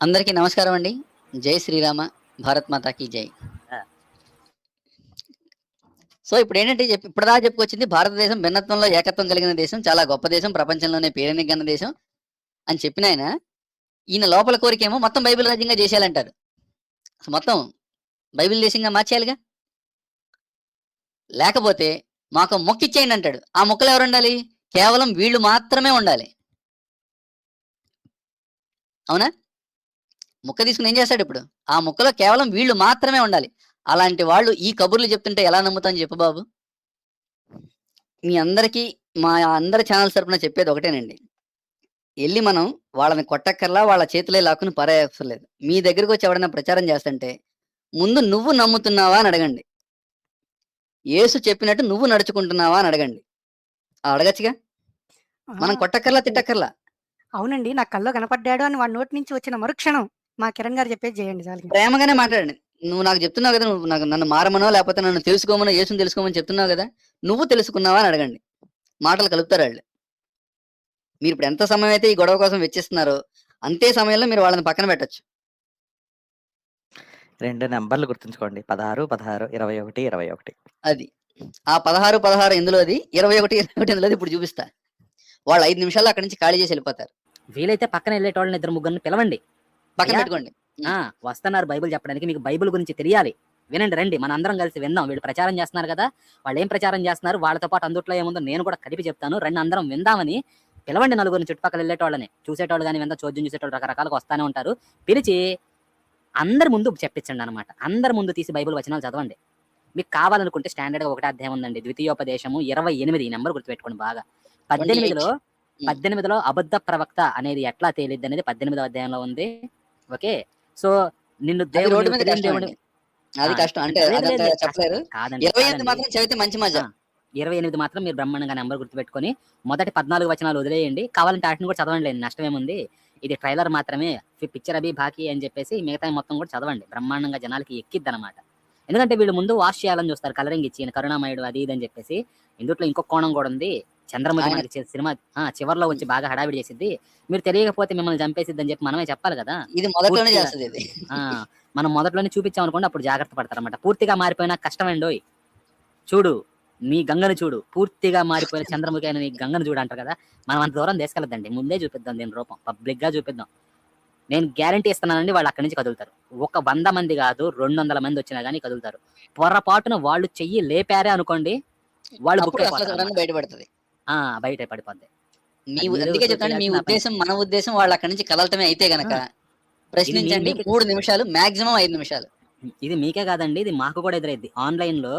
అందరికీ నమస్కారం అండి. జై శ్రీరామ భారత్ మాతాకి జై. సో ఇప్పుడు ఏంటంటే చెప్పి ఇప్పటిదాకా చెప్పుకొచ్చింది భారతదేశం భిన్నత్వంలో ఏకత్వం కలిగిన దేశం చాలా గొప్ప దేశం ప్రపంచంలోనే పేరెనిగన్న దేశం అని చెప్పిన ఆయన ఈయన లోపల కోరికేమో మొత్తం బైబిల్ రాజ్యంగా చేసేయాలంటారు. అసలు మొత్తం బైబిల్ దేశంగా మార్చేయాలిగా? లేకపోతే మాకు మొక్క ఇచ్చేయండి అంటాడు. ఆ మొక్కలు ఎవరు ఉండాలి? కేవలం వీళ్ళు మాత్రమే ఉండాలి. అవునా? ముక్క తీసుకుని ఏం చేస్తాడు ఇప్పుడు? ఆ ముక్కలో కేవలం వీళ్ళు మాత్రమే ఉండాలి. అలాంటి వాళ్ళు ఈ కబుర్లు చెప్తుంటే ఎలా నమ్ముతాను చెప్పు బాబు. మీ అందరికీ మా అందరి ఛానల్స్ తరపున చెప్పేది ఒకటేనండి. వెళ్ళి మనం వాళ్ళని కొట్టక్కర్లా వాళ్ళ చేతిలో లాక్కుని పరేయక్కర్లేదు మీ దగ్గరికి వచ్చి ఎవడైనా ప్రచారం చేస్తుంటే ముందు నువ్వు నమ్ముతున్నావా అని అడగండి. యేసు చెప్పినట్టు నువ్వు నడుచుకుంటున్నావా అని అడగండి. అడగచ్చుగా? మనం కొట్టక్కర్లా తిట్టక్కర్లా? అవునండి నా కల్లో కనపడ్డాడు అని వాడి నోటి నుంచి వచ్చిన మరుక్షణం. మా కిరణ్ గారు చెప్పేది చేయండి చాలు ప్రేమగానే మాట్లాడండి. నువ్వు నాకు చెప్తున్నావు కదా నువ్వు నాకు నన్ను మారమనో లేకపోతే నన్ను తెలుసుకోమనో యేసుని తెలుసుకోమని చెప్తున్నావు కదా నువ్వు తెలుసుకున్నావా అని అడగండి. మాటలు కలుపుతారు వాళ్ళు. మీరు ఇప్పుడు ఎంత సమయం అయితే ఈ గొడవ కోసం వెచ్చిస్తున్నారో అంతే సమయంలో మీరు వాళ్ళని పక్కన పెట్టొచ్చు. రెండు నెంబర్లు గుర్తుంచుకోండి. పదహారు పదహారు ఇరవై ఒకటి ఇరవై ఒకటి. అది. ఆ పదహారు పదహారు ఇందులోది ఇరవై ఒకటి ఇరవై ఒకటి ఇందులోది ఇప్పుడు చూపిస్తా. వాళ్ళు ఐదు నిమిషాల్లో అక్కడి నుంచి ఖాళీ చేసి వెళ్ళిపోతారు. వీలైతే పక్కన వెళ్ళేటోళ్ళని ఇద్దరు ముగ్గురిని పిలవండి. పక్కన. పెట్టుకోండి. ఆ వస్తున్నారు బైబిల్ చెప్పడానికి మీకు బైబిల్ గురించి తెలియాలి. వినండి రండి. మన అందరం కలిసి విందాం. వీళ్ళు ప్రచారం చేస్తున్నారు కదా. వాళ్ళు ఏం ప్రచారం చేస్తున్నారు? వాళ్ళతో పాటు అందుట్లో ఏముందో నేను కూడా కలిపి చెప్తాను. రండి అందరం విందామని పిలవండి నలుగురిని చుట్టుపక్కల వెళ్ళేటోళ్ళని. చూసేటోళ్ళు కానీ విందా చోద్యం చూసేటోళ్ళు రకరకాలుగా వస్తానే ఉంటారు. పిలిచి అందరి ముందు చెప్పించండి అనమాట అందరి ముందు తీసి బైబిల్ వచనాలు చదవండి. మీకు కావాలనుకుంటే స్టాండర్డ్గా ఒకటే అధ్యాయం ఉందండి. ద్వితీయోపదేశము ఇరవై ఎనిమిది ఈ నెంబర్ గుర్తుపెట్టుకోండి బాగా. పద్దెనిమిదిలో పద్దెనిమిదిలో అబద్ధ ప్రవక్త అనేది ఎట్లా తేలిద్ది అనేది పద్దెనిమిదవ అధ్యాయంలో ఉంది. ఓకే? సో నిన్ను దేవుడు. అది కష్టం. అంటే చెప్పలేరు. ఇరవై ఎనిమిది. మాత్రం చదివితే మంచి మజా. ఇరవై ఎనిమిది మాత్రం మీరు బ్రహ్మాండంగా నెంబర్ గుర్తుపెట్టుకొని మొదటి పద్నాలుగు వచనాలు వదిలేయండి. కావాలంటే వాటిని కూడా చదవండి లేదు నష్టం ఏముంది? ఇది ట్రైలర్ మాత్రమే. పిక్చర్ అభి బాకీ అని చెప్పేసి మిగతా మొత్తం కూడా చదవండి. బ్రహ్మాండంగా జనాలకి ఎక్కిద్ది అనమాట ఎందుకంటే వీళ్ళు ముందు వాష్ చేయాలని చూస్తారు. కలరింగ్ ఇచ్చి కరుణామయుడు అది ఇది అని చెప్పేసి. ఇందుట్లో ఇంకొక కోణం కూడా ఉంది. చంద్రముఖి మనకి సినిమా ఆ, చివర్లో వచ్చి బాగా హడావిడి చేసిద్ది. మీరు తెలియకపోతే మిమ్మల్ని చంపేసిద్ది అని చెప్పి మనమే చెప్పాలి కదా. ఇది మొదట్లోనే చేస్తుంది ఇది. మనం మొదట్లోనే చూపించాం అనుకోండి అప్పుడు జాగ్రత్త పడతారన్నమాట. పూర్తిగా మారిపోయినా కష్టమండోయ్ చూడు నీ గంగను చూడు. పూర్తిగా మారిపోయిన చంద్రముఖి అయిన నీ గంగను చూడు అంటారు కదా. మనం అంత దూరం తీసుకెళ్ళదండి ముందే చూపిద్దాం దీని రూపం. పబ్లిక్గా చూపిద్దాం. నేను గ్యారంటీ ఇస్తున్నానండి వాళ్ళు అక్కడి నుంచి కదులుతారు. ఒక వంద మంది కాదు రెండు వందల మంది వచ్చినా కానీ కదులుతారు. పొరపాటున వాళ్ళు చెయ్యి లేపారే అనుకోండి వాళ్ళు బయటపడుతుంది. ఆ, బయట పడిపోద్ది. మీ అందుకే చెప్తాను మీ. ఉద్దేశం మన ఉద్దేశం వాళ్ళు అక్కడి నుంచి కదలటమే అయితే గనక. ప్రశ్నించండి మూడు నిమిషాలు మాక్సిమం ఐదు నిమిషాలు. ఇది మీకే కాదండి ఇది మాకు కూడా ఎదురైద్ది. ఆన్లైన్లో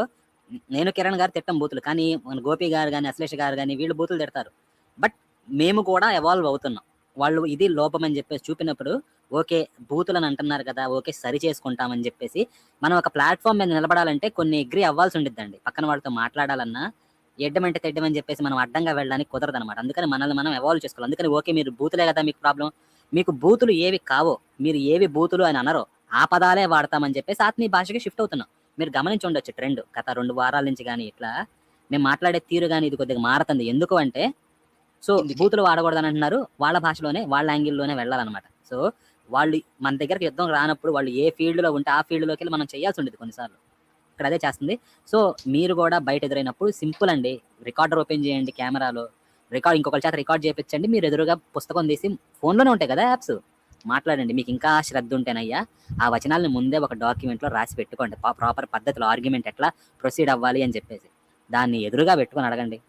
నేను కిరణ్ గారు తిట్టం బూతులు కానీ మన గోపి గారు కానీ అశ్లేష గారు కానీ వీళ్ళు బూతులు తిడతారు. బట్ మేము కూడా ఎవాల్వ్ అవుతున్నాం. వాళ్ళు ఇది లోపం అని చెప్పేసి చూపినప్పుడు ఓకే బూతులని అంటున్నారు కదా ఓకే సరి చేసుకుంటామని చెప్పేసి మనం ఒక ప్లాట్ఫామ్ మీద నిలబడాలంటే కొన్ని ఎగ్రీ అవ్వాల్సి ఉండిద్దండి. పక్కన వాళ్ళతో మాట్లాడాలన్నా ఎడ్డమంటే తెడ్డమని చెప్పేసి మనం అడ్డంగా వెళ్ళడానికి కుదరదు అనమాట అందుకని మనల్ని మనం ఎవాల్వ్ చేసుకోవాలి. అందుకని ఓకే మీరు బూతులే కదా మీకు ప్రాబ్లం మీకు బూతులు ఏవి కావో మీరు ఏవి బూతులు అని అనరో ఆ పదాలే వాడతామని చెప్పేసి ఆత్మీయ భాషకి షిఫ్ట్ అవుతున్నాం. మీరు గమనించి ఉండొచ్చు. ట్రెండ్ గత రెండు వారాల నుంచి కానీ ఇట్లా మేము మాట్లాడే తీరు కానీ ఇది కొద్దిగా మారుతుంది. ఎందుకు అంటే సో? బూతులు వాడకూడదని అంటున్నారు. వాళ్ళ భాషలోనే వాళ్ళ యాంగిల్లోనే వెళ్ళాలన్నమాట. సో వాళ్ళు మన దగ్గరికి యుద్ధం రానప్పుడు వాళ్ళు ఏ ఫీల్డ్లో ఉంటే ఆ ఫీల్డ్లోకి వెళ్ళి మనం చేయాల్సి ఉండేది కొన్నిసార్లు. ఇక్కడ అదే చేస్తుంది. సో మీరు కూడా బయట ఎదురైనప్పుడు సింపుల్ అండి. రికార్డర్ ఓపెన్ చేయండి కెమెరాలో. రికార్డ్ ఇంకొకరి చేత రికార్డ్ చేయించండి మీరు ఎదురుగా పుస్తకం తీసి ఫోన్లోనే ఉంటాయి కదా యాప్స్. మాట్లాడండి. మీకు ఇంకా శ్రద్ధ ఉంటేనయ్యా ఆ వచనాలను ముందే ఒక డాక్యుమెంట్లో రాసి పెట్టుకోండి. ప్రాపర్ పద్ధతిలో ఆర్గ్యుమెంట్ ఎట్లా ప్రొసీడ్ అవ్వాలి అని చెప్పేసి. దాన్ని ఎదురుగా పెట్టుకొని అడగండి.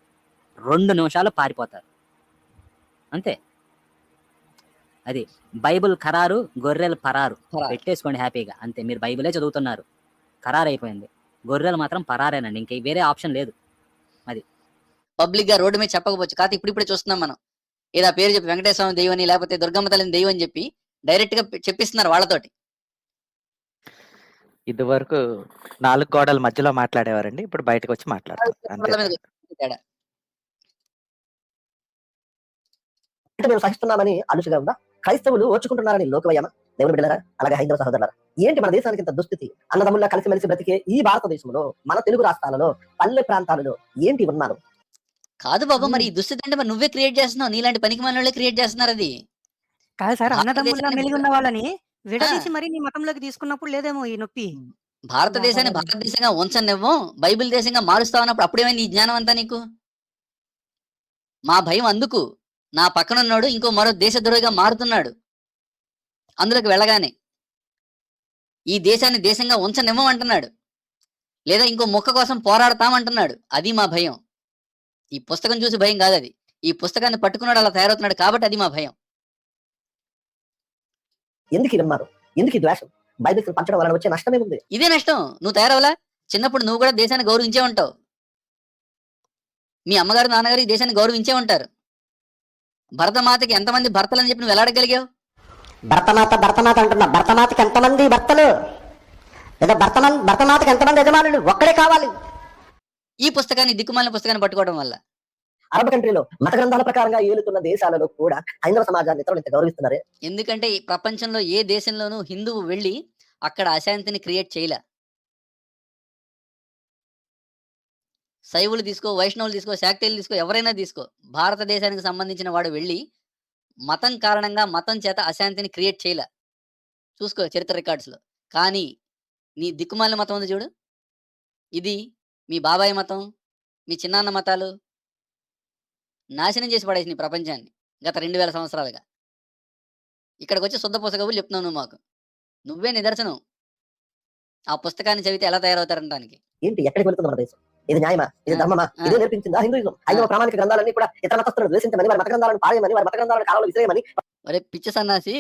రెండు నిమిషాలు పారిపోతారు. అంతే. అది బైబిల్ ఖరారు గొర్రెలు పరారు. పెట్టేసుకోండి హ్యాపీగా. అంతే. మీరు బైబిలే చదువుతున్నారు. ఖరారు అయిపోయింది గొర్రెలు మాత్రం పరారేనండి ఇంక వేరే ఆప్షన్ లేదు. పబ్లిక్గా రోడ్డు మీద చెప్పకపోవచ్చు. కాదు ఇప్పుడు ఇప్పుడే చూస్తున్నాం మనం. ఏదో ఆ పేరు చెప్పి వెంకటేశ్వర స్వామి దైవం అని లేకపోతే దుర్గమ్మ తల్లిని దైవం అని చెప్పి డైరెక్ట్గా చెప్పిస్తున్నారు వాళ్ళతోటి. ఇది వరకు నాలుగు గోడల మధ్యలో మాట్లాడేవారండి ఇప్పుడు బయటకు వచ్చి మాట్లాడతారు మేము సహిస్తున్నామని అలుసుగా ఉందా? క్రైస్తవులు ఓర్చుకుంటున్నారని లోకవయ్యమ దేవుని బిడ్డలారా అలాగే హైందవ సహోదరులారా ఏంటి మన దేశానికి ఇంత దుస్థితి? అన్నదమ్ముల్లా కలిసిమెలిసి బ్రతికే ఈ భారతదేశంలో మన తెలుగు రాష్ట్రాలలో పల్లె ప్రాంతాలలో ఏంటి ఉన్నారు కాదు బాబు మరి ఈ దుస్థితి అంటే మరి నువ్వే క్రియేట్ చేస్తున్నావు నీలాంటి పనికి మనోళ్ళే క్రియేట్ చేస్తున్నారు అది. కాదు సార్ అన్నదమ్ముల్లా మెలిగి ఉన్న వాళ్ళని విడదీసి మరి నీ మతంలోకి తీసుకున్నప్పుడు లేదేమో ఈ నొప్పి. భారతదేశాన్ని. భారతదేశంగా ఉంచనివ్వం బైబిల్ దేశంగా మారుస్తావు అన్నప్పుడు అప్పుడేమైంది ఈ జ్ఞానం అంతా నీకు? మా భయం అందుకు. నా పక్కన ఉన్నాడు ఇంకో మరో దేశద్రోహిగా మారుతున్నాడు. అందులోకి వెళ్ళగానే ఈ దేశాన్ని దేశంగా ఉంచనివ్వం అంటున్నాడు లేదా ఇంకో మొక్క కోసం పోరాడతామంటున్నాడు. అది మా భయం. ఈ పుస్తకం చూసి భయం కాదు అది. ఈ పుస్తకాన్ని పట్టుకున్నాడు అలా తయారవుతున్నాడు కాబట్టి అది మా భయం. ఎందుకు ఈ నమ్మారు ఎందుకు ద్వేషం? బైబిల్ పంచడం వలన వచ్చే నష్టమే ఉంది. ఇదే నష్టం. నువ్వు తయారవలా చిన్నప్పుడు నువ్వు కూడా దేశాన్ని గౌరవించే ఉంటావు. మీ అమ్మగారు నాన్నగారు ఈ దేశాన్ని గౌరవించే ఉంటారు. భరతమాతకి ఎంతమంది భర్తలని చెప్పి నువ్వు ఎలా అడగలిగావు భర్తమాత భర్తమాత అంటున్నా. భర్తమాతకి ఎంతమంది భర్తలు? లేదా భర్త భర్తమాతకి ఎంతమంది యజమానులు? ఒక్కడే కావాలి. ఈ పుస్తకాన్ని దిక్కుమాలిన పుస్తకాన్ని పట్టుకోవడం వల్ల. అరబ్ కంట్రీలో మత గ్రంథాల ప్రకారంగా ఏలుతున్న దేశాలలో కూడా హైందవ సమాజాన్ని ఇతరులు ఇంత గౌరవిస్తున్నారే? ఎందుకంటే ఈ ప్రపంచంలో ఏ దేశంలోనూ హిందువు వెళ్ళి అక్కడ అశాంతిని క్రియేట్ చేయలే. శైవులు తీసుకో వైష్ణవులు తీసుకో శాక్తేయులు తీసుకో ఎవరైనా తీసుకో. భారతదేశానికి సంబంధించిన వాడు వెళ్ళి మతం కారణంగా మతం చేత అశాంతిని క్రియేట్ చేయలే. చూసుకో చరిత్ర రికార్డ్స్లో. కానీ నీ దిక్కుమాలిన మతం ఉంది చూడు. ఇది మీ బాబాయ్ మతం మీ చిన్నాన్న మతాలు నాశనం చేసి పడేసి నీ ప్రపంచాన్ని గత రెండు వేల సంవత్సరాలుగా. ఇక్కడికి వచ్చి శుద్ధ పుస్తకములు చెప్తున్నావు నువ్వు మాకు. నువ్వే నిదర్శనం. ఆ పుస్తకాన్ని చదివితే ఎలా తయారవుతారంటానికి? ఏంటి ఎక్కడికి వెళుతుంది మన దేశం? ఇది న్యాయమా? ఇది ధర్మమా. ఇదే నేర్పించిందా హిందూయిజం. హైందవ ప్రామాణిక గ్రంథాలన్నీ కూడా ఇతర మతస్థులను ద్వేషించమని వారి మత గ్రంథాలను పారేయమని వారి మత గ్రంథాలను కాలంలో విసిరేయమని. ఒరే పిచ్చి సన్నాసి.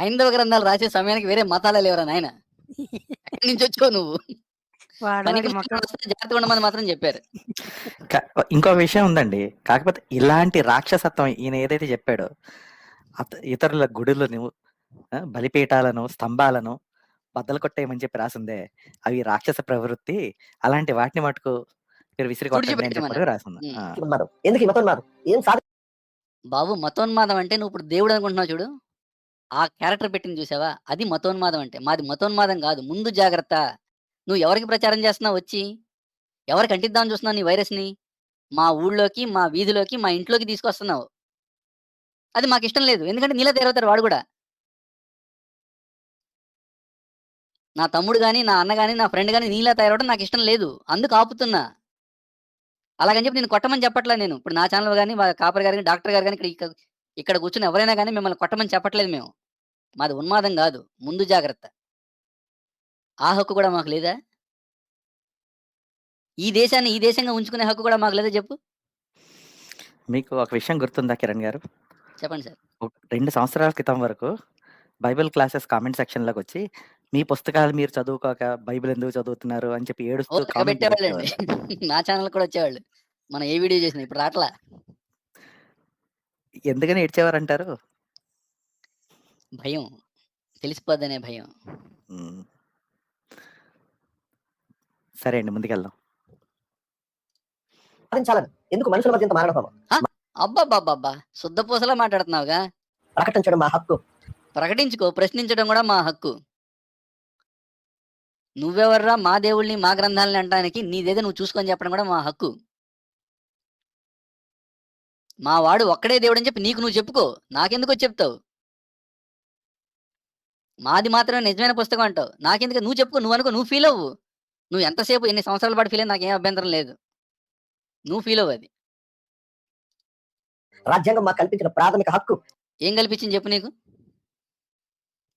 హైందవ గ్రంథాలు రాసే సమయానికి వేరే మతాలే లేవరా నాయన. నుంచి వచ్చావు నువ్వు? జాగ్రత్తగా ఉండమని మాత్రం చెప్పారు. ఇంకో విషయం ఉందండి. కాకపోతే ఇలాంటి రాక్షసత్వం ఈయన ఏదైతే చెప్పాడో ఇతరుల గుడులను బలిపీఠాలను స్తంభాలను బద్దలు కొట్టేయమని చెప్పి రాసిందే. అవి రాక్షస ప్రవృత్తి. అలాంటి వాటిని మటుకు మీరు విసిరి కొట్టండి అని తుడిచిపెట్టమన్నారు. చెప్పి రాసింది. ఉమ్. ఆ. ఉన్నారు ఎందుకు ఈ మతం ఉన్నారు ఏం సాధి బాబు మతోన్మాదం అంటే నువ్వు ఇప్పుడు దేవుడు అనుకుంటున్నావు చూడు. ఆ క్యారెక్టర్ పెట్టింది చూసావా? అది మతోన్మాదం అంటే. మాది మతోన్మాదం కాదు. ముందు జాగ్రత్త. నువ్వు ఎవరికి ప్రచారం చేస్తున్నావు? వచ్చి. ఎవరికి అంటిద్దామని చూస్తున్నావు నీ వైరస్ని? మా ఊళ్ళోకి మా వీధిలోకి మా ఇంట్లోకి తీసుకొస్తున్నావు. అది మాకు ఇష్టం లేదు. ఎందుకంటే నీలా తయారవుతారు వాడు కూడా. నా తమ్ముడు కానీ నా అన్న కానీ నా ఫ్రెండ్ కానీ నీలా తయారవడం నాకు ఇష్టం లేదు. అందుకు ఆపుతున్నా. అలాగని చెప్పి నేను కొట్టమని చెప్పట్లేదు నేను. ఇప్పుడు నా ఛానల్ కానీ మా కాపర్ గారు కానీ డాక్టర్ గారు కానీ ఇక్కడ ఇక్కడ కూర్చుని ఎవరైనా కానీ మిమ్మల్ని కొట్టమని చెప్పట్లేదు మేము. మాది ఉన్మాదం కాదు. ముందు జాగ్రత్త. ఆ హక్కు కూడా మాకు లేదా? ఈ దేశాన్ని ఈ దేశంగా ఉంచుకునే హక్కు కూడా మాకు లేదా చెప్పు? మీకు ఒక విషయం గుర్తుందా కిరణ్ గారు? చెప్పండి సార్. రెండు సంవత్సరాల క్రితం వరకు బైబిల్ క్లాసెస్ కామెంట్ సెక్షన్లోకి వచ్చి మీ పుస్తకాలు మీరు చదువుకోక బైబిల్ ఎందుకు చదువుతున్నారు అని చెప్పి ఏడుస్తూ పెట్టేవాళ్ళండి. పెట్టేవారు. నా ఛానల్ కూడా వచ్చేవాళ్ళు. మనం ఏ వీడియో చేసినా ఇప్పుడు రాట్లా. ఎందుకని ఏడ్చేవారంటారు? భయం. తెలిసిపోద్దనే భయం. సరే అండి ముందుకెళ్దాం. సాధించాలని ఎందుకు మనుషుల మధ్య ఇంత అబ్బాబ్బాబ్బా శుద్ధ పూసలా మాట్లాడుతున్నావుగా. ప్రకటించడం మా హక్కు. ప్రకటించుకో ప్రశ్నించడం కూడా మా హక్కు. నువ్వెవర్రా? మా దేవుళ్ళని మా గ్రంథాలని అంటానికి నీదేదో నువ్వు చూసుకొని చెప్పడం కూడా మా హక్కు. మా వాడు ఒక్కడే దేవుడు అని చెప్పి నీకు నువ్వు చెప్పుకో. నాకెందుకు వచ్చి చెప్తావు? మాది మాత్రమే నిజమైన పుస్తకం అంటావు. నాకెందుకు? నువ్వు చెప్పుకో. నువ్వు అనుకో నువ్వు ఫీల్ అవ్వు. నువ్వు ఎంతసేపు ఎన్ని సంవత్సరాల పాటు ఫీల్ అయ్యి నాకేం అభ్యంతరం లేదు. నువ్వు ఫీల్ అవ్వు అది. రాజ్యాంగం మాకు కల్పించిన ప్రాథమిక హక్కు. ఏం కల్పించింది చెప్పు నీకు?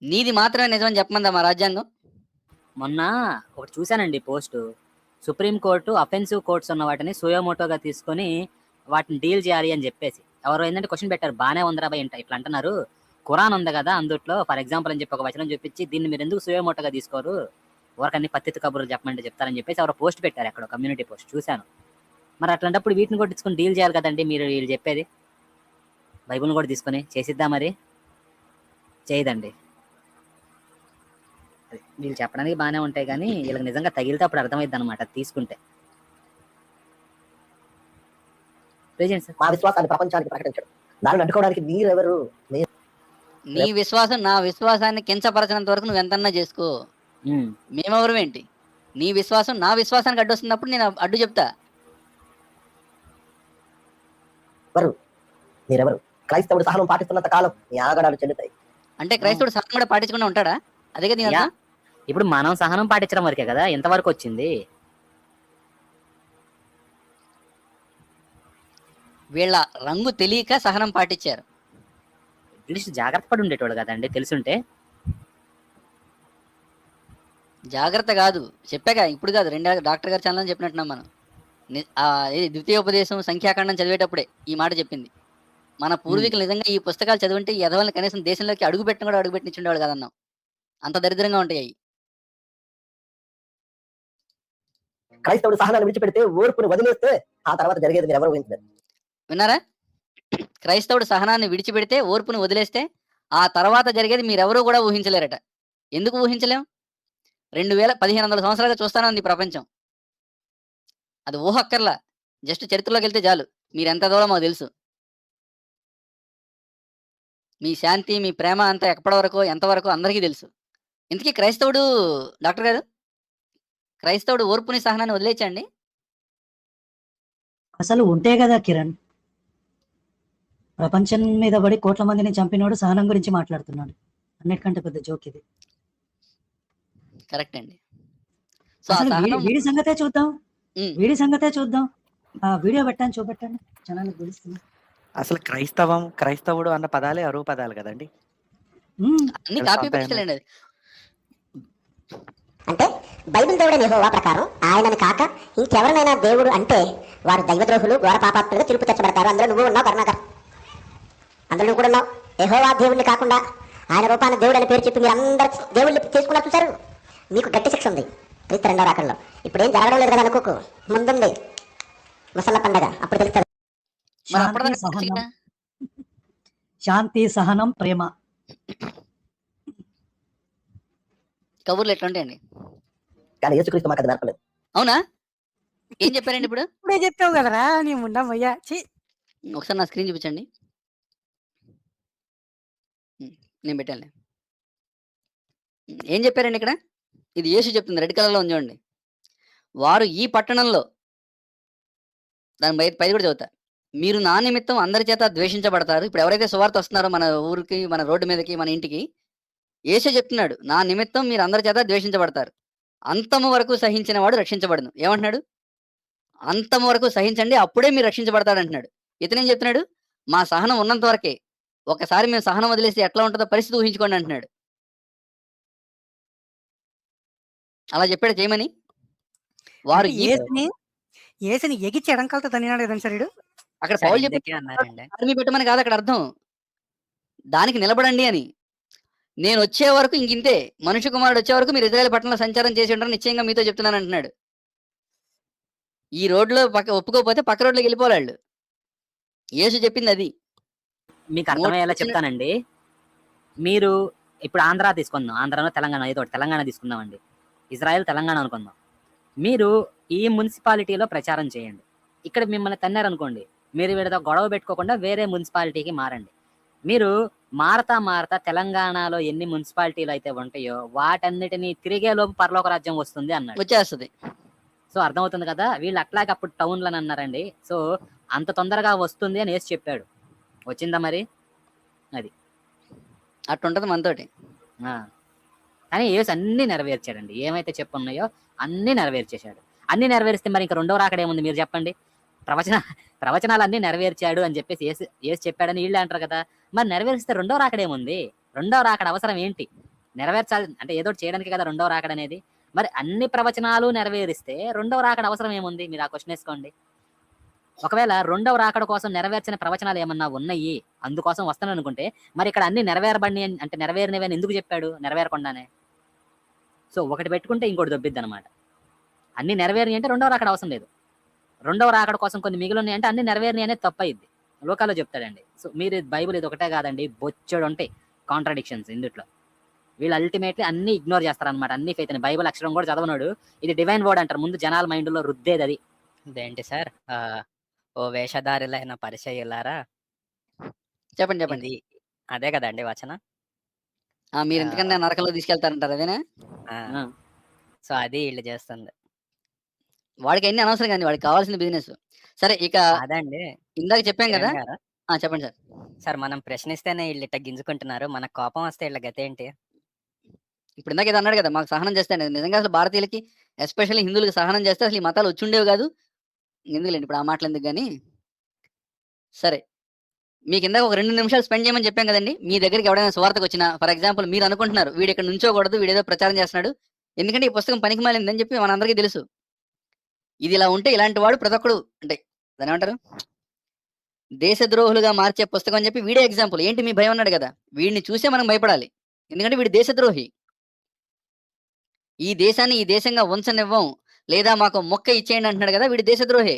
నీది మాత్రమే నిజమని చెప్పమందా మా రాజ్యాంగం? మొన్న ఒకటి చూశానండి పోస్ట్. సుప్రీంకోర్టు అఫెన్సివ్ కోర్ట్స్ ఉన్న వాటిని సుయోమోటోగా తీసుకొని వాటిని డీల్ చేయాలి అని చెప్పేసి. ఎవరు ఏంటంటే క్వశ్చన్ పెట్టారు బాగానే ఉందిరా భయ్ ఇట్లా అంటున్నారు. ఖురాన్ ఉంది కదా అందుట్లో ఫర్ ఎగ్జాంపుల్ అని చెప్పి ఒక వచనం చూపించి దీన్ని మీరు ఎందుకు సుయోమోటోగా తీసుకోరు? ఎవరికన్నీ పత్తి కబుర్లు చెప్పమంటే చెప్తారని చెప్పేసి ఎవరు పోస్ట్ పెట్టారు అక్కడ కమ్యూనిటీ పోస్ట్ చూశాను. మరి అట్లాంటప్పుడు వీటిని కొట్టించుకొని డీల్ చేయాలి కదండి మీరు వీళ్ళు చెప్పేది? బైబుల్ని కూడా తీసుకొని చేసిద్దా మరి? చేయదండి. వీళ్ళు చెప్పడానికి బాగానే ఉంటాయి కానీ వీళ్ళకి నిజంగా తగిలితే అప్పుడు అర్థమైద్ది అనమాట తీసుకుంటే. Present sir? మా విశ్వాసాన్ని ప్రపంచానికి ప్రకటించడం. దానిని అడ్డుకోవడానికి మీరెవరు? నీ విశ్వాసం నా విశ్వాసాన్ని కించపరచినంత వరకు నువ్వు ఎంతన్నా చేసుకో. మేమెవరు ఏంటి? నీ విశ్వాసం నా విశ్వాసానికి అడ్డు వస్తున్నప్పుడు నేను అడ్డు చెప్తా. మీరెవరు? క్రైస్తవుడు సహనం పాటిస్తున్నంత కాలం నీ ఆగడాలు చెల్లుతాయి. అంటే క్రైస్తవుడు సహనం కూడా పాటించకుండా ఉంటాడా? అదే కదా? ఇప్పుడు మనం సహనం పాటించడం వరకే కదా ఎంతవరకు వచ్చింది. వీళ్ళ రంగు తెలియక సహనం పాటించారు. అట్లీస్ట్ జాగ్రత్త పడి ఉండేటోడు కదండి తెలుసుంటే. జాగ్రత్త కాదు చెప్పాక ఇప్పుడు కాదు రెండు డాక్టర్ గారు ఛానల్ చెప్పినట్టున్నాం మనం. ఇది ద్వితీయోపదేశం సంఖ్యాకాండం చదివేటప్పుడే ఈ మాట చెప్పింది. మన పూర్వీకులు నిజంగా ఈ పుస్తకాలు చదివింటే ఈ కనీసం దేశంలోకి అడుగు పెట్టిన కూడా అడుగు పెట్టించుండేవాళ్ళు కదన్నాం. అంత దరిద్రంగా ఉంటాయి క్రైస్తవుడు సహనాన్ని విడిచిపెడితే ఓర్పును వదిలేస్తే ఆ తర్వాత జరిగేది మీరు ఎవరు ఊహించలేదు విన్నారా? క్రైస్తవుడు సహనాన్ని విడిచిపెడితే ఓర్పును వదిలేస్తే ఆ తర్వాత జరిగేది మీరెవరూ కూడా ఊహించలేరట. ఎందుకు ఊహించలేం? రెండు వేల పదిహేను వందల సంవత్సరాలుగా చూస్తానే ఉంది ప్రపంచం. అది ఊహక్కర్లా. జస్ట్ చరిత్రలోకి వెళ్తే చాలు. మీరు ఎంత దూరం మాకు తెలుసు. మీ శాంతి మీ ప్రేమ అంతా ఎప్పటి వరకు ఎంతవరకు అందరికీ తెలుసు. ఇంతకీ క్రైస్తవుడు డాక్టర్ గారు? క్రైస్తవుడు ఓర్పుని సహనాన్ని వదిలేచండి అసలు ఉంటే కదా కిరణ్. ప్రపంచం మీద పడి కోట్ల మందిని చంపినోడు సహనం గురించి మాట్లాడుతున్నాడు. అన్నిటికంటే పెద్ద జోక్ ఇది. కరెక్ట్ అండి. సో ఆ అసలు వీడి- సహనం వీడి సంగతే చూద్దాం. ఉమ్. వీడి సంగతే చూద్దాం. ఆ వీడియో పెట్టాను చూపెట్టండి జనాలకు తెలుస్తుంది. అసలు క్రైస్తవం క్రైస్తవుడు అన్న పదాలే అరువు పదాలు కదండి. అన్ని తెలుసా కాపీ అంతా పేస్ట్ అండి అది. అంటే బైబిల్ దేవుడైన యెహోవా ప్రకారం ఆయనని కాక ఇంకెవరినైనా దేవుడు అంటే వారు దైవద్రోహులు ఘోర పాపాత్ములుగా తీర్పు తెచ్చబడతారు. అందులో నువ్వు ఉన్నావు కరుణాకర్. అందులో నువ్వు కూడా ఉన్నావు. యెహోవా దేవుడిని కాకుండా ఆయన రూపాన్ని దేవుడు అని పేరు చెప్పి మీరు అందరు దేవుళ్ళు తీసుకున్నా చూశారు. మీకు గట్టి శిక్ష ఉంది. క్రీస్తు రెండో రాకల్లో ఇప్పుడు ఏం జరగడం లేదు కదా అనుకోకు. ముందుంది. ముసళ్ళ పండగ. అప్పుడు ఖచ్చితంగా శాంతి సహనం ప్రేమ. కబుర్లు ఎట్లా ఉంటాయండి కానీ యేసుక్రీస్తు మాకు అది అవునా? ఏం చెప్పారండి ఇప్పుడు? ఇప్పుడే చెప్పావు కదరా నీ ఛీ. ఒకసారి నా స్క్రీన్ చూపించండి. ఉమ్, నేను పెట్టాను ఏం చెప్పారండి ఇక్కడ? ఇది యేసు చెప్తుంది రెడ్ కలర్లో ఉంది చూడండి. వారు ఈ పట్టణంలో దాని బయట పైన కూడా చదువుతా. మీరు నా నిమిత్తం అందరి చేత ద్వేషించబడతారు. ఇప్పుడు ఎవరైతే సువార్త వస్తున్నారో మన ఊరికి మన రోడ్డు మీదకి మన ఇంటికి యేసు చెప్తున్నాడు నా నిమిత్తం మీరు అందరి చేత ద్వేషించబడతారు. అంతము వరకు సహించిన వాడు రక్షించబడను. ఏమంటున్నాడు? అంతము వరకు సహించండి అప్పుడే మీరు రక్షించబడతాడు అంటున్నాడు. ఇతనేం చెప్తున్నాడు? మా సహనం ఉన్నంత వరకే ఒకసారి మేము సహనం వదిలేస్తే ఎట్లా ఉంటుందో పరిస్థితి ఊహించుకోండి అంటున్నాడు. అలా చెప్పాడు చేయమని? వారు ఏసుని ఎగిచ్చి ఎడంకాలతో తనినాడు కదండి సార్ అక్కడ పౌలు చెప్పి పెట్టమని కాదు అక్కడ అర్థం. దానికి నిలబడండి అని. నేను వచ్చే వరకు ఇంకింతే మనుష్య కుమారుడు వచ్చే వరకు మీరు ఇజ్రాయల్ పట్టణంలో సంచారం చేసి ఉంటారు నిశ్చయంగా మీతో చెప్తున్నాను అంటున్నాడు. ఈ రోడ్లో పక్క ఒప్పుకోకపోతే పక్క రోడ్లోకి వెళ్ళిపోవాలి వాళ్ళు. యేసు చెప్పింది అది. మీకు అర్థమయ్యేలా చెప్తానండి. మీరు ఇప్పుడు ఆంధ్ర తీసుకుందాం. ఆంధ్రాలో తెలంగాణ ఏదో తెలంగాణ తీసుకుందామండి. ఇజ్రాయెల్ తెలంగాణ అనుకుందాం. మీరు ఈ మున్సిపాలిటీలో ప్రచారం చేయండి. ఇక్కడ మిమ్మల్ని తన్నారనుకోండి. మీరు వీడితో గొడవ పెట్టుకోకుండా వేరే మున్సిపాలిటీకి మారండి. మీరు మారతా మారతా తెలంగాణలో ఎన్ని మున్సిపాలిటీలు అయితే ఉంటాయో వాటన్నిటిని తిరిగే లోపు పరలోక రాజ్యం వస్తుంది అన్నాడు. వచ్చేస్తుంది. సో అర్థమవుతుంది కదా? వీళ్ళు అట్లాగే అప్పుడు టౌన్లో అన్నారండి. సో అంత తొందరగా వస్తుంది అని వేసి చెప్పాడు. వచ్చిందా మరి? అట్టుంటది మనతోటి. ఆ. కానీ యేసు అన్ని నెరవేర్చాడండి. ఏమైతే చెప్పున్నాయో అన్ని నెరవేర్చేశాడు. అన్ని నెరవేరిస్తే మరి ఇంకా రెండో రాకడ ఏముంది? మీరు చెప్పండి. ప్రవచన ప్రవచనాలు అన్ని నెరవేర్చాడు అని చెప్పేసి ఏసు ఏసు చెప్పాడని వీళ్ళే అంటారు కదా. మరి నెరవేరిస్తే రెండో రాకడేముంది రెండో రాకడ అవసరం ఏంటి? నెరవేర్చాలి అంటే ఏదో చేయడానికి కదా రెండో రాకడ అనేది. మరి అన్ని ప్రవచనాలు నెరవేరిస్తే రెండవ రాకడ అవసరం ఏముంది? మీరు ఆ క్వశ్చన్ వేసుకోండి. ఒకవేళ రెండవ రాకడ కోసం నెరవేర్చిన ప్రవచనాలు ఏమన్నా ఉన్నాయి? అందుకోసం వస్తాను అనుకుంటే మరి ఇక్కడ అన్ని నెరవేరబడి అంటే నెరవేరినవి అని ఎందుకు చెప్పాడు? నెరవేరకుండానే. సో ఒకటి పెట్టుకుంటే ఇంకోటి దొబ్బిద్ది అనమాట అన్ని నెరవేరిని అంటే రెండవ రాకడ అవసరం లేదు. రెండవ రాకడ కోసం కొన్ని మిగిలిన అంటే అన్ని నెరవేరినాయి అనేది తప్పు లోకాల్లో చెప్తాడండి. సో మీరు బైబిల్ ఇది ఒకటే కాదండి బొచ్చడు ఉంటాయి కాంట్రడిక్షన్స్ ఇందుట్లో. వీళ్ళు అల్టిమేట్లీ అన్ని ఇగ్నోర్ చేస్తారన్నమాట. అన్ని ఫైత్ బైబిల్ అక్షరం కూడా చదవనాడు. ఇది డివైన్ వర్డ్ అంటారు. ముందు జనాల మైండ్లో రుద్దేది అది. ఇదేంటి సార్? ఓ వేషధారులైన పరిచయులారా? చెప్పండి చెప్పండి. అదే కదండి వచన? ఆ, మీరు ఎందుకంటే నరకంలో తీసుకెళ్తారంటారు అదేనా. సో అది వీళ్ళు చేస్తుంది. వాడికి అన్ని అనవసరం కానీ వాడికి కావాల్సిన బిజినెస్ సరే ఇక అదండి. ఇందాక చెప్పాం కదా ఆ! చెప్పండి సార్. సార్ మనం ప్రశ్నిస్తేనే ఈళ్ళు ఇట్ట గింజుకుంటున్నారు. మనకు కోపం వస్తే ఈళ్ళ గతేంటి? ఇప్పుడు ఇందాక ఏదో అన్నాడు కదా! మాకు సహనం చేస్తే. నిజంగా అసలు భారతీయులకి ఎస్పెషల్లీ హిందువులకి సహనం చేస్తే అసలు ఈ మతాలు వచ్చుండేవి కాదు. ఎందుకులెండి ఇప్పుడు ఆ మాటలెందుకు గాని. సరే. మీకు ఇందాక ఒక 2 నిమిషాలు స్పెండ్ చేయమని చెప్పాం కదండీ! మీ దగ్గరికి ఎవడైనా సువార్తకొచ్చినా ఫర్ ఎగ్జాంపుల్ మీరు అనుకుంటున్నారు వీడు ఇక్కడ నుంచోకూడదు. వీడేదో ప్రచారం చేస్తున్నాడు. ఎందుకంటే ఈ పుస్తకం పనికిమాలిందని చెప్పి మనందరికీ తెలుసు. ఇది ఇలా ఉంటే ఇలాంటి వాడు ప్రతి ఒక్కడు అంటే దాన్నేమంటారు? దేశద్రోహులుగా మార్చే పుస్తకం అని చెప్పి వీడే ఎగ్జాంపుల్. ఏంటి మీ భయం అన్నాడు కదా! వీడిని చూసే మనం భయపడాలి. ఎందుకంటే వీడు దేశద్రోహి. ఈ దేశాన్ని ఈ దేశంగా ఉంచనివ్వం. లేదా మాకు మొక్క ఇచ్చేయండి అంటున్నాడు కదా! వీడు దేశద్రోహే.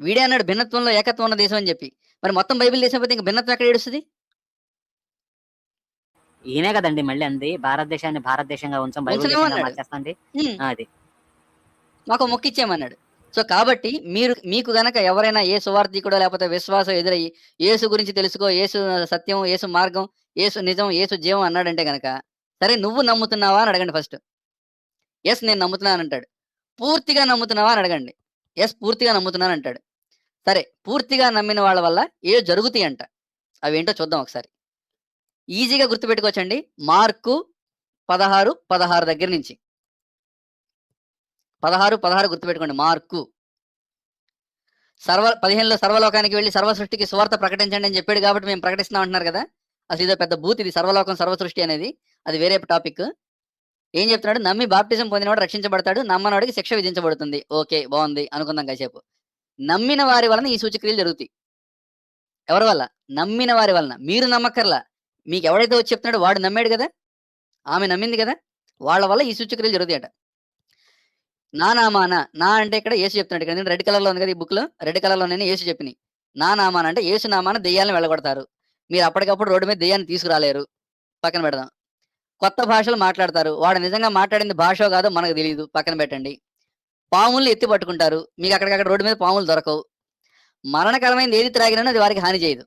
వీడే అన్నాడు భిన్నత్వంలో ఏకత్వం ఉన్న దేశం అని చెప్పి. మరి మొత్తం బైబిల్ దేశం పోతే ఇంక భిన్నత్వం ఎక్కడ ఏడుస్తది? ఈయనే కదండీ మళ్ళీ అంది. భారతదేశాన్ని భారతదేశంగా ఉంచం బైబిల్! అది. మాకు మొక్క ఇచ్చేయమన్నాడు. సో కాబట్టి మీరు మీకు గనక ఎవరైనా ఏ సువార్థికుడో లేకపోతే విశ్వాసం ఎదురయ్యి యేసు గురించి తెలుసుకో, యేసు సత్యం, యేసు మార్గం, యేసు నిజం, యేసు జీవం అన్నాడంటే గనక సరే నువ్వు నమ్ముతున్నావా అని అడగండి ఫస్ట్. యెస్ నేను నమ్ముతున్నాను అంటాడు. పూర్తిగా నమ్ముతున్నావా అని అడగండి. ఎస్ పూర్తిగా నమ్ముతున్నాను అంటాడు. సరే పూర్తిగా నమ్మిన వాళ్ళ వల్ల ఏవో అంట అవేంటో చూద్దాం ఒకసారి. ఈజీగా గుర్తుపెట్టుకోవచ్చండి. మార్కు 16, 16 దగ్గర నుంచి. 16, 16 గుర్తుపెట్టుకోండి. మార్కు. సర్వ 15లో సర్వలోకానికి వెళ్ళి సర్వ సృష్టికి సువార్త ప్రకటించండి అని చెప్పాడు కాబట్టి మేము ప్రకటిస్తున్నాం అంటున్నారు కదా! అసలు ఇదో పెద్ద బూత్ ఇది సర్వలోకం సర్వ సృష్టి అనేది. అది వేరే టాపిక్. ఏం చెప్తున్నాడు? నమ్మి బాప్టిజం పొందినవాడు రక్షించబడతాడు. నమ్మనవాడికి శిక్ష విధించబడుతుంది. ఓకే. బాగుంది అనుకుందాం కాసేపు. నమ్మిన వారి వలన ఈ సూచక్రియలు జరుగుతాయి. ఎవరి వల్ల? నమ్మిన వారి వలన. మీరు నమ్మక్కర్లా. మీకు ఎవడైతే వచ్చి చెప్తున్నాడో వాడు నమ్మాడు కదా! ఆమె నమ్మింది కదా! వాళ్ళ వల్ల ఈ సూచక్రియలు జరుగుతాయట. నా నామాన నా అంటే ఇక్కడ ఏసు చెప్తున్నాడు. ఇక్కడ రెడ్ కలర్‌లో ఉంది కదా! ఈ బుక్‌లో. రెడ్ కలర్‌లోనే ఏసు చెప్పినాయి నా నామాన అంటే ఏసు నామాన దెయ్యాలను వెళ్ళగొడతారు. మీరు అప్పటికప్పుడు రోడ్డు మీద దెయ్యాన్ని తీసుకురాలేరు. పక్కన పెడదాం. కొత్త భాషలు మాట్లాడతారు. వాడు నిజంగా మాట్లాడింది భాషో కాదో మనకు తెలియదు పక్కన పెట్టండి. పాముల్ని ఎత్తి పట్టుకుంటారు. మీకు అక్కడికక్కడ రోడ్డు మీద పాములు దొరకవు. మరణకరమైనది ఏది త్రాగినా అది వారికి హాని చేయదు.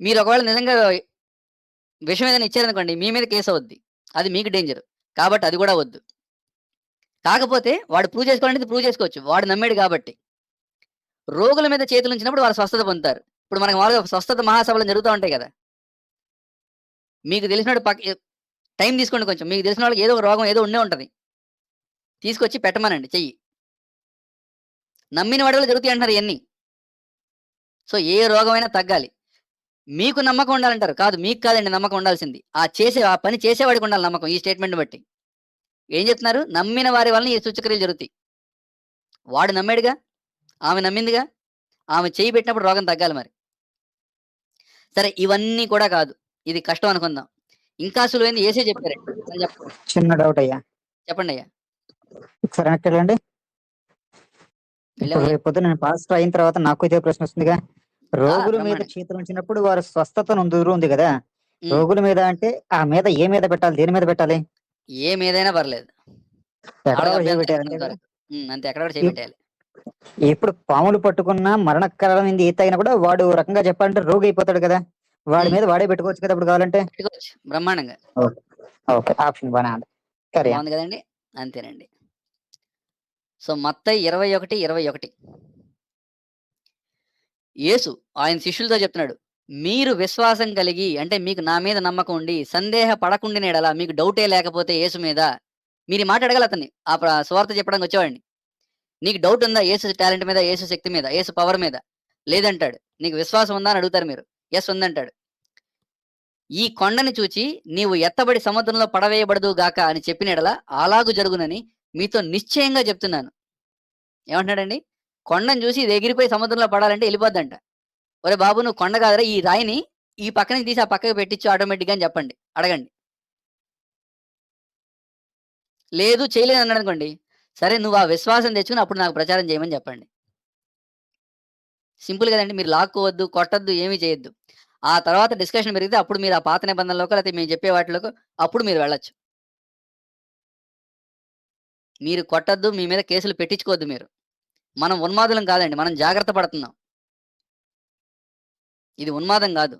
మీరు ఒకవేళ నిజంగా విషం ఏదైనా ఇచ్చారనుకోండి మీ మీద కేసు అవుద్ది. అది మీకు డేంజర్. కాబట్టి అది కూడా వద్దు. కాకపోతే వాడు ప్రూవ్ చేసుకోవాలంటే ప్రూవ్ చేసుకోవచ్చు. వాడు నమ్మాడు కాబట్టి. రోగుల మీద చేతులు ఉంచినప్పుడు వాళ్ళు స్వస్థత పొందుతారు. ఇప్పుడు మనకు మామూలుగా స్వస్థత మహాసభలు జరుగుతూ ఉంటాయి కదా! మీకు తెలిసినప్పుడు పక్క టైం తీసుకోండి కొంచెం. మీకు తెలిసిన వాళ్ళకి ఏదో ఒక రోగం ఏదో ఉండే ఉంటుంది తీసుకొచ్చి పెట్టమనండి చెయ్యి. నమ్మిన వాడి వల్ల జరుగుతాయి అంటున్నారు ఇవన్నీ సో ఏ రోగమైనా తగ్గాలి. మీకు నమ్మకం ఉండాలంటారు. కాదు మీకు కాదండి నమ్మకం ఉండాల్సింది. ఆ చేసే ఆ పని చేసేవాడికి ఉండాలి నమ్మకం ఈ స్టేట్‌మెంట్‌ని బట్టి. ఏం చెప్తున్నారు? నమ్మిన వారి వలన ఈ సూచక్రియలు జరుగుతాయి. వాడు నమ్మాడుగా. ఆమె నమ్మిందిగా. ఆమె చెయ్యి పెట్టినప్పుడు రోగం తగ్గాలి మరి. సరే ఇవన్నీ కూడా కాదు. ఇది కష్టం అనుకుందాం. ఇంకా సులువైంది. అని చెప్పండి. చిన్న డౌట్ అయ్యా వెళ్ళండి ఇప్పుడు వెళ్ళామయ్యా. రేపు పొద్దున నేను పాస్టర్ అయిన తర్వాత నాకు ఇదే ప్రశ్న వస్తుందిగా రోగుల మీద. చేతులు ఉంచినప్పుడు వారు స్వస్థత నొందురు ఉంది కదా. రోగుల మీద అంటే ఆ మీద ఏ మీద పెట్టాలి దేని మీద పెట్టాలి ఏ మీదైనా పర్లేదు. అంతే ఎక్కడ చేయబెట్టేయాలి. ఎప్పుడు పాములు పట్టుకున్న మరణకరమైంది ఏ తాగినా కూడా వాడు రకంగా చెప్పాలంటే రోగి అయిపోతాడు కదా వాడి. మీద వాడే పెట్టుకోవచ్చు కదా అప్పుడు కావాలంటే. బ్రహ్మాండంగా. ఓకే ఆప్షన్ బాగా ఉంది సరే బాగుంది కదండి. అంతేనండి. సో మత్తయి 21, 21 యేసు ఆయన శిష్యులతో చెప్తున్నాడు. మీరు విశ్వాసం కలిగి అంటే మీకు నా మీద నమ్మకం ఉండి సందేహ పడకుండా నేడలా మీకు డౌటే లేకపోతే యేసు మీద మీరు ఈ మాట అతన్ని. ఆ ప్ర చెప్పడానికి వచ్చేవాడిని. నీకు డౌట్ ఉందా యేసు టాలెంట్ మీద, యేసు శక్తి మీద, యేసు పవర్ మీద? లేదంటాడు. నీకు విశ్వాసం ఉందా అని అడుగుతారు మీరు. ఎస్ ఉందంటాడు. ఈ కొండని చూచి నీవు ఎత్తబడి సముద్రంలో పడవేయబడదు గాక అని చెప్పిన ఎడల అలాగు జరుగునని మీతో నిశ్చయంగా చెప్తున్నాను. ఏమంటున్నాడండి? కొండను చూసి ఇది ఎగిరిపోయి సముద్రంలో పడాలంటే వెళ్ళిపోద్దంట ఒరే బాబు నువ్వు కొండ కాదరా ఈ రాయిని ఈ పక్క నుంచి తీసి ఆ పక్కకి పెట్టిచ్చు ఆటోమేటిక్‌గా అని చెప్పండి. అడగండి. లేదు చేయలేదు అన్నాడనుకోండి. సరే నువ్వు ఆ విశ్వాసం తెచ్చుకుని అప్పుడు నాకు ప్రచారం చేయమని చెప్పండి. సింపుల్ కదండి మీరు లాక్కోవద్దు, కొట్టద్దు ఏమీ చేయొద్దు. ఆ తర్వాత డిస్కషన్ పెరిగితే అప్పుడు మీరు ఆ పాత నిబంధనలోకి లేకపోతే మేము చెప్పే వాటిలోకి అప్పుడు మీరు వెళ్ళొచ్చు. మీరు కొట్టొద్దు. మీ మీద కేసులు పెట్టించుకోవద్దు మీరు. మనం ఉన్మాదులం కాదండి. మనం జాగ్రత్త పడుతున్నాం. ఇది ఉన్మాదం కాదు.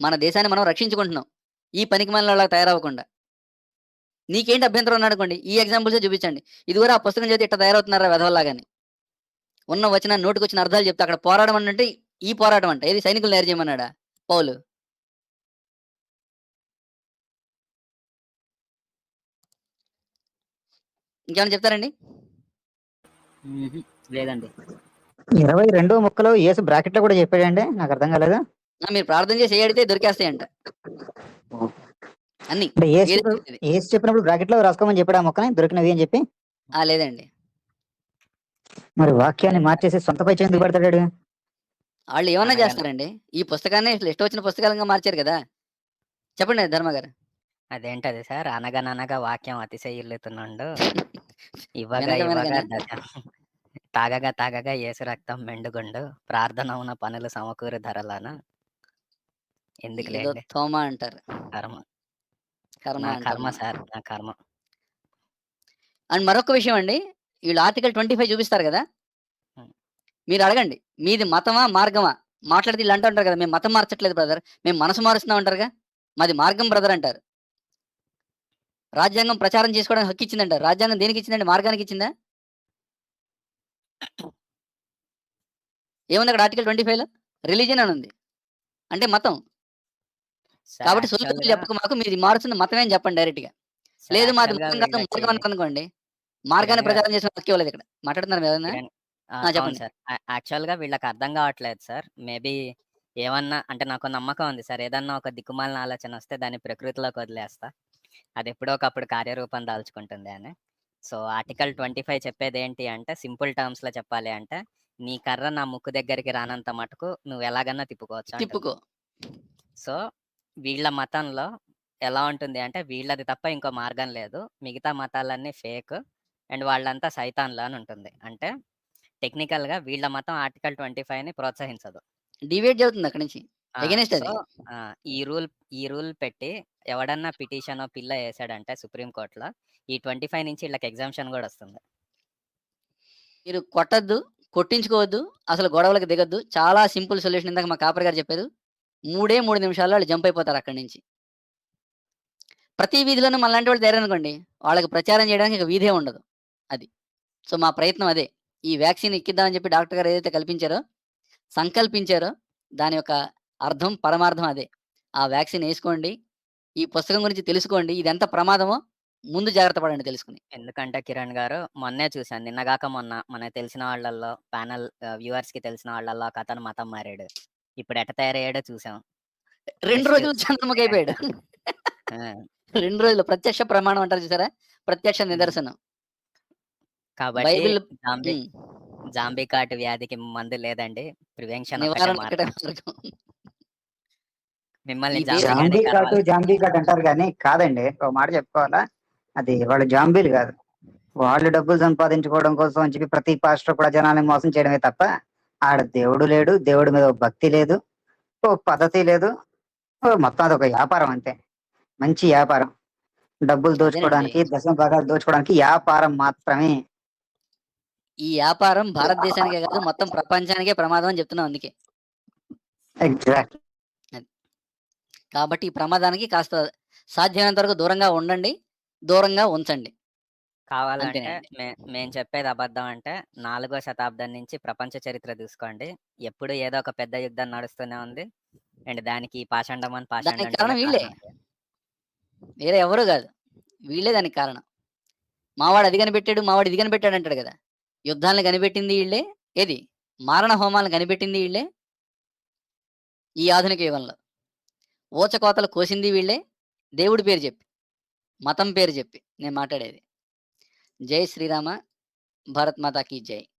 మన దేశాన్ని మనం రక్షించుకుంటున్నాం. ఈ పనికి పనికిమాలినోళ్ళలాగా తయారవ్వకుండా. నీకేంటి అభ్యంతరం ఉందనుకోండి. ఈ ఎగ్జాంపుల్సే చూపించండి. ఇది కూడా ఆ పుస్తకం చదివి ఇట్ట తయారవుతున్నారా వెధవల్లాగాని ఉన్న వచ్చిన నోటికి వచ్చిన అర్థాలు చెప్తే అక్కడ పోరాటం అంటే ఈ పోరాటం అంట ఏది సైనికులు తయారు చేయమన్నాడా పౌలు ఇంకేమైనా చెప్తారండి లేదండి. ఇరవై రెండో ముక్కలో యేసు బ్రాకెట్లో కూడా చెప్పాడండి. నాకు అర్థం కాలేదు? మీరు ప్రార్థన చేసి అడిగితే దొరికేస్తాయంట. అన్ని. అంటే ఏసు ఏది చెప్పినప్పుడు-? ఏసు బ్రాకెట్లో రాసుకోమని చెప్పాడు ఆ మొక్కని? దొరికినవి అని చెప్పి? ఆ లేదండి. మరి వాక్యాన్ని మార్చేసి సొంత పై ఎందుకు పెడతాడు వాళ్ళు ఏమన్నా అనగా- చేస్తారండి? ఈ పుస్తకాన్ని ఇట్లా ఇష్టం వచ్చిన పుస్తకాలుగా మార్చారు కదా. చెప్పండి ధర్మ గారు. అదేంటది సార్? అనగననగా వాక్యం అతిశయిల్లుతున్నాడు. ఇవ్వగా తాగగా తాగగా ఏసు రక్తం మెండుగుండు. ప్రార్థన ఉన్న పనులు సమకూరు ధరలాన ఎందుకు లేండి తోమ అంటారు. కర్మ. కర్మ కర్మ. సార్ నా కర్మ. అండ్ మరొక విషయం అండి. వీళ్ళు ఆర్టికల్ ట్వంటీ ఫైవ్ చూపిస్తారు కదా. మీరు అడగండి. మీది మతమా మార్గమా? మాట్లాడితే వీళ్ళు అంటూ ఉంటారు కదా మేము మతం మార్చట్లేదు బ్రదర్ మేము మనసు మారుస్తున్నాం అంటారుగా? మాది మార్గం బ్రదర్ అంటారు. రాజ్యాంగం ప్రచారం చేసుకోవడానికి హక్కు ఇచ్చిందంటారు. రాజ్యాంగం దేనికి ఇచ్చిందండి? మార్గానికి ఇచ్చిందా? ఏముంది అక్కడ ఆర్టికల్ ట్వంటీ ఫైవ్లో? రిలీజియన్ అని ఉంది. అంటే మతం. కాబట్టి సొల్యూషన్ చెప్పక మాకు మీరు మారుతుంది మతమే అని చెప్పండి డైరెక్ట్గా. లేదు మాది మతం కాదు మార్గం అనుకోండి. మార్గాన్ని ప్రచారం చేసిన హక్కు ఇవ్వలేదు ఇక్కడ. మాట్లాడుతున్నారు అవును చెప్పండి. సార్. యాక్చువల్గా వీళ్ళకి అర్థం కావట్లేదు సార్. మేబీ ఏమన్నా అంటే నాకు నమ్మకం ఉంది సార్. ఏదన్నా ఒక దిక్కుమాలిన ఆలోచన వస్తే దాన్ని ప్రకృతిలోకి వదిలేస్తా. అది ఎప్పుడో ఒకప్పుడు కార్యరూపం దాల్చుకుంటుంది అని. సో ఆర్టికల్ ట్వంటీ ఫైవ్ చెప్పేది ఏంటి అంటే సింపుల్ టర్మ్స్లో చెప్పాలి అంటే నీ కర్ర నా ముక్కు దగ్గరికి రానంత మటుకు నువ్వు ఎలాగన్నా తిప్పుకోవచ్చు. తిప్పుకో. సో వీళ్ళ మతంలో ఎలా ఉంటుంది అంటే వీళ్ళది తప్ప ఇంకో మార్గం లేదు. మిగతా మతాలన్నీ ఫేక్ అండ్ వాళ్ళంతా సైతాన్లు అని ఉంటుంది. అంటే టెక్నికల్గా వీళ్ళ మతం ఆర్టికల్ ట్వంటీ ఫైవ్ని ప్రోత్సహించదు. డివేట్ జరుగుతుంది అక్కడి నుంచి. ఈ రూల్ ఈ రూల్ పెట్టి ఎవడన్నా పిటిషన్ పిల్ల వేసాడంటే సుప్రీం కోర్టులో ఈ ట్వంటీ ఫైవ్ నుంచి వీళ్ళకి ఎగ్జామ్షన్ కూడా వస్తుంది. మీరు కొట్టద్దు. కొట్టించుకోవద్దు అసలు గొడవలకు దిగద్దు. చాలా సింపుల్ సొల్యూషన్ ఇందాక మా కాపర్ గారు చెప్పారు. మూడే మూడు నిమిషాల్లో వాళ్ళు జంప్ అయిపోతారు అక్కడి నుంచి. ప్రతి వీధిలోనూ మనలాంటి వాళ్ళు తయారు అనుకోండి వాళ్ళకి ప్రచారం చేయడానికి ఇక వీధే ఉండదు అది. సో మా ప్రయత్నం అదే. ఈ వ్యాక్సిన్ ఎక్కిద్దామని చెప్పి డాక్టర్ గారు ఏదైతే కల్పించారో సంకల్పించారో దాని యొక్క అర్థం పరమార్థం అదే. ఆ వ్యాక్సిన్ వేసుకోండి. ఈ పుస్తకం గురించి తెలుసుకోండి. ఇది ఎంత ప్రమాదమో ముందు జాగ్రత్త పడండి తెలుసుకుని. ఎందుకంటే కిరణ్ గారు మొన్నే చూశాను. నిన్నగాక మొన్న మనకు తెలిసిన వాళ్ళల్లో ప్యానల్ వ్యూవర్స్కి తెలిసిన వాళ్ళల్లో ఒక అతను మతం మారాడు. ఇప్పుడు ఎట తయారయ్యాడో చూసాం. రెండు. రోజులు చంద్రముఖి అయిపోయాడు. ఆ, రెండు రోజులు ప్రత్యక్ష ప్రమాణం అంటారు చూసారా? ప్రత్యక్ష నిదర్శనం. కాబట్టి బైబిల్ జాంబీ కాటు వ్యాధికి మందు లేదండి. ప్రివెన్షన్ మిమ్మల్ని జాంబీ కాటు. జాంబీ కాటు అంటారు కానీ కాదండి. ఒక మాట చెప్పుకోవాలా? అది వాళ్ళు జాంబీలు కాదు. వాళ్ళు డబ్బులు సంపాదించుకోవడం కోసం అని చెప్పి ప్రతి పాస్టర్ కూడా జనాల్ని మోసం చేయడమే తప్ప ఆడ దేవుడు లేడు దేవుడి మీద భక్తి లేదు ఓ పద్ధతి లేదు ఓ మొత్తం అది ఒక వ్యాపారం అంతే. మంచి వ్యాపారం. డబ్బులు దోచుకోవడానికి దశమ భాగాలు దోచుకోవడానికి వ్యాపారం మాత్రమే. ఈ వ్యాపారం భారతదేశానికే కాదు మొత్తం ప్రపంచానికే ప్రమాదం అని చెప్తున్నాం అందుకే. ఎగ్జాక్ట్ కాబట్టి ఈ ప్రమాదానికి కాస్త సాధ్యమైనంత వరకు దూరంగా ఉండండి. దూరంగా ఉంచండి. కావాలంటే అంతేనండి. మేము చెప్పేది అబద్ధం అంటే నాలుగో శతాబ్దం నుంచి ప్రపంచ చరిత్ర చూసుకోండి. ఎప్పుడు ఏదో ఒక పెద్ద యుద్ధం నడుస్తూనే ఉంది. అండ్ దానికి ఈ పాషండం అని పాషండం దానికి కారణం వీళ్ళే. వేరే ఎవరు కాదు. వీళ్ళే దానికి కారణం. మావాడు అది కనిపెట్టాడు మావాడు ఇది కనిపెట్టాడు అంటాడు కదా. యుద్ధాలను కనిపెట్టింది వీళ్ళే. ఏది? మారణ హోమాలను కనిపెట్టింది వీళ్ళే? ఈ ఆధునిక యుగంలో. ఊచకోతలు కోసింది వీళ్ళే? దేవుడి పేరు చెప్పి. మతం పేరు చెప్పి నేను మాట్లాడేది. జై శ్రీరామ భారత్ మాతాకి జై.